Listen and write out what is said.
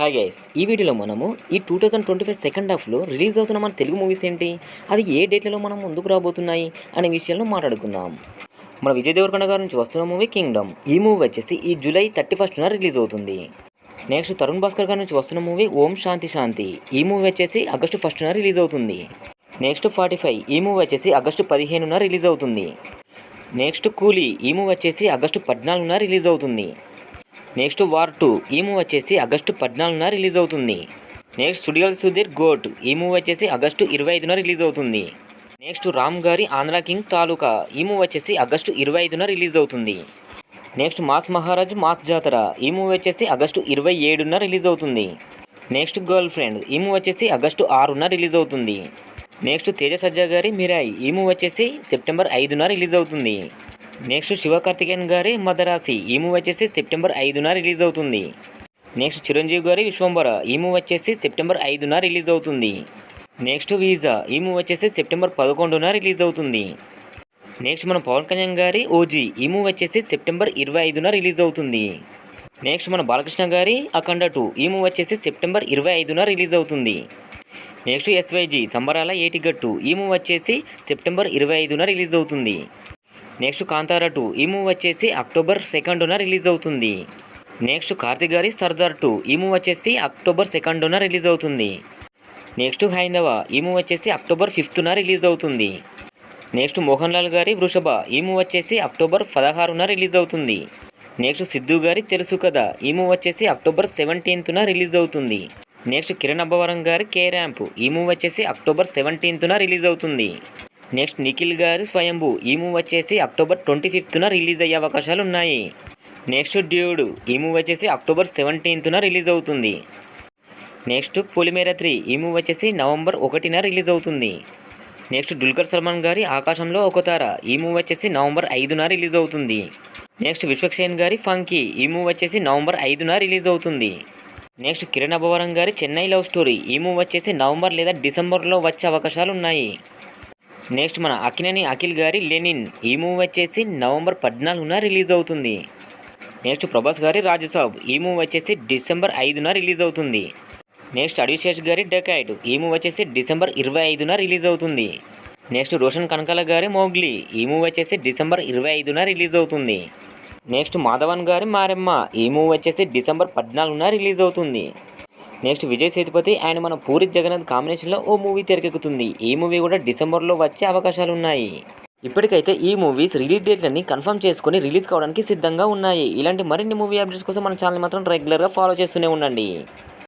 Hi guys ఈ వీడియోలో మనము ఈ two thousand twenty five second హాఫ్లో రిలీజ్ అవుతున్న మన తెలుగు మూవీస్ ఏంటి? అవి ఏ డేట్లలో మనం ముందుకు రాబోతున్నాయి? అనే విషయాలను మాట్లాడుకుందాం. మన విజయ్ దేవరకొండ గారి నుంచి వస్తున్న మూవీ కింగ్డమ్ ఈ మూవీ వచ్చేసి ఈ జూలై థర్టీ ఫస్ట్న రిలీజ్ అవుతుంది. నెక్స్ట్ తరుణ్ భాస్కర్ గారి నుంచి వస్తున్న మూవీ ఓం శాంతి శాంతి. ఈ మూవీ వచ్చేసి ఆగస్టు ఫస్ట్న రిలీజ్ అవుతుంది. నెక్స్ట్ ఫార్టీ ఫైవ్ ఈ మూవీ వచ్చేసి ఆగస్టు పదిహేనున రిలీజ్ అవుతుంది. నెక్స్ట్ కూలీ ఈ మూవీ వచ్చేసి ఆగస్టు పద్నాలుగున రిలీజ్ అవుతుంది. Next war two. ఈ మూవీ వచ్చేసి ఆగస్టు పద్నాలుగున రిలీజ్ అవుతుంది. Next Sudigali Sudheer goat. ఈ మూవీ వచ్చేసి ఆగస్టు ఇరవై ఐదున రిలీజ్ అవుతుంది. నెక్స్ట్ రామ్ గారి ఆంధ్ర కింగ్ తాలూకా. ఈ మూవీ వచ్చేసి ఆగస్టు ఇరవై ఐదున రిలీజ్ అవుతుంది. నెక్స్ట్ మాస్ మహారాజ్ మాస్ జాతర. ఈ మూవీ వచ్చేసి ఆగస్టు ఇరవై ఏడున రిలీజ్ అవుతుంది. Next girlfriend. ఈ మూవీ వచ్చేసి ఆగస్టు ఆరున రిలీజ్ అవుతుంది. నెక్స్ట్ తేజ సజ్జా గారి మిరాయి. ఈ మూవీ వచ్చేసి సెప్టెంబర్ ఐదున రిలీజ్ అవుతుంది. నెక్స్ట్ శివకార్తికేయన్ గారి మదరాసి ఈ మూవీ వచ్చేసి సెప్టెంబర్ ఐదున రిలీజ్ అవుతుంది. నెక్స్ట్ చిరంజీవి గారి విశ్వంబర. ఈ మూవీ వచ్చేసి సెప్టెంబర్ ఐదున రిలీజ్ అవుతుంది. నెక్స్ట్ వీజా ఈ మూవీ వచ్చేసి సెప్టెంబర్ పదకొండున రిలీజ్ అవుతుంది. నెక్స్ట్ మన పవన్ కళ్యాణ్ గారి ఓజీ. ఈ మూవీ వచ్చేసి సెప్టెంబర్ ఇరవై ఐదున రిలీజ్ అవుతుంది. నెక్స్ట్ మన బాలకృష్ణ గారి అఖండ టూ. ఈ మూవీ వచ్చేసి సెప్టెంబర్ ఇరవై ఐదున రిలీజ్ అవుతుంది. Next SYG. సంబరాల ఏటిగట్టు. ఈ మూవీ వచ్చేసి సెప్టెంబర్ ఇరవై ఐదున రిలీజ్ అవుతుంది. Next Kantara two. ఈ మూవీ వచ్చేసి అక్టోబర్ సెకండున రిలీజ్ అవుతుంది. నెక్స్ట్ కార్తిక్ గారి సర్దార్ టూ. ఈ మూవీ వచ్చేసి అక్టోబర్ సెకండున రిలీజ్ అవుతుంది. నెక్స్ట్ హైందవ. ఈ మూవీ వచ్చేసి అక్టోబర్ ఫిఫ్త్న రిలీజ్ అవుతుంది. నెక్స్ట్ మోహన్ లాల్ గారి వృషభ. ఈ మూవీ వచ్చేసి అక్టోబర్ పదహారున రిలీజ్ అవుతుంది. నెక్స్ట్ సిద్ధు గారి తెలుసు కదా. ఈ మూవీ వచ్చేసి అక్టోబర్ సెవెంటీన్త్న రిలీజ్ అవుతుంది. నెక్స్ట్ కిరణ్ అబ్బవరం గారి కే ర్యాంప్. ఈ మూవీ వచ్చేసి అక్టోబర్ సెవెంటీన్త్న రిలీజ్ అవుతుంది. నెక్స్ట్ నిఖిల్ గారు స్వయంభు. ఈ మూవ్ వచ్చేసి అక్టోబర్ ట్వంటీ ఫిఫ్త్న రిలీజ్ అయ్యే అవకాశాలు ఉన్నాయి నెక్స్ట్ డ్యూడ్. ఈ మూవ్ వచ్చేసి అక్టోబర్ సెవెంటీన్త్న రిలీజ్ అవుతుంది. Next Polimera three. ఈ మూవ్ వచ్చేసి నవంబర్ ఒకటిన రిలీజ్ అవుతుంది. నెక్స్ట్ దుల్కర్ సల్మాన్ గారి ఆకాశంలో ఒక తార. ఈ మూవ్ వచ్చేసి నవంబర్ ఐదున రిలీజ్ అవుతుంది. నెక్స్ట్ విశ్వక్సేన్ గారి ఫంకీ. ఈ మూవ్ వచ్చేసి నవంబర్ ఐదున రిలీజ్ అవుతుంది. నెక్స్ట్ కిరణ్ అభవరం గారి చెన్నై లవ్ స్టోరీ. ఈ మూవ్ వచ్చేసి నవంబర్ లేదా డిసెంబర్లో వచ్చే అవకాశాలు ఉన్నాయి నెక్స్ట్ మన అకినని అఖిల్ గారి లెనిన్ ఈ మూవీ వచ్చేసి నవంబర్ పద్నాలుగున రిలీజ్ అవుతుంది. నెక్స్ట్ ప్రభాస్ గారి రాజసాబ్ ఈ మూవీ వచ్చేసి డిసెంబర్ ఐదున రిలీజ్ అవుతుంది. నెక్స్ట్ అడిశేష్ గారి డెకైట్ ఈ మూవీ వచ్చేసి డిసెంబర్ ఇరవై ఐదున రిలీజ్ అవుతుంది. నెక్స్ట్ రోషన్ కనకాల గారి మోగ్లీ ఈ మూవీ వచ్చేసి డిసెంబర్ ఇరవై ఐదున రిలీజ్ అవుతుంది. నెక్స్ట్ మాధవన్ గారి మారెమ్మ ఈ మూవీ వచ్చేసి డిసెంబర్ పద్నాలుగున రిలీజ్ అవుతుంది. నెక్స్ట్ విజయ్ సేతుపతి అండ్ మన పూరి జగన్నాథ్ కాంబినేషన్లో ఓ మూవీ తెరకెక్కుతుంది. ఈ మూవీ కూడా డిసెంబర్లో వచ్చే అవకాశాలు ఉన్నాయి ఇప్పటికైతే ఈ మూవీస్ రిలీజ్ డేట్లన్నీ కన్ఫర్మ్ చేసుకొని రిలీజ్ కావడానికి సిద్ధంగా ఉన్నాయి. ఇలాంటి మరిన్ని మూవీ అప్డేట్స్ కోసం మన ఛానల్ మాత్రం రెగ్యులర్గా ఫాలో చేస్తూనే ఉండండి.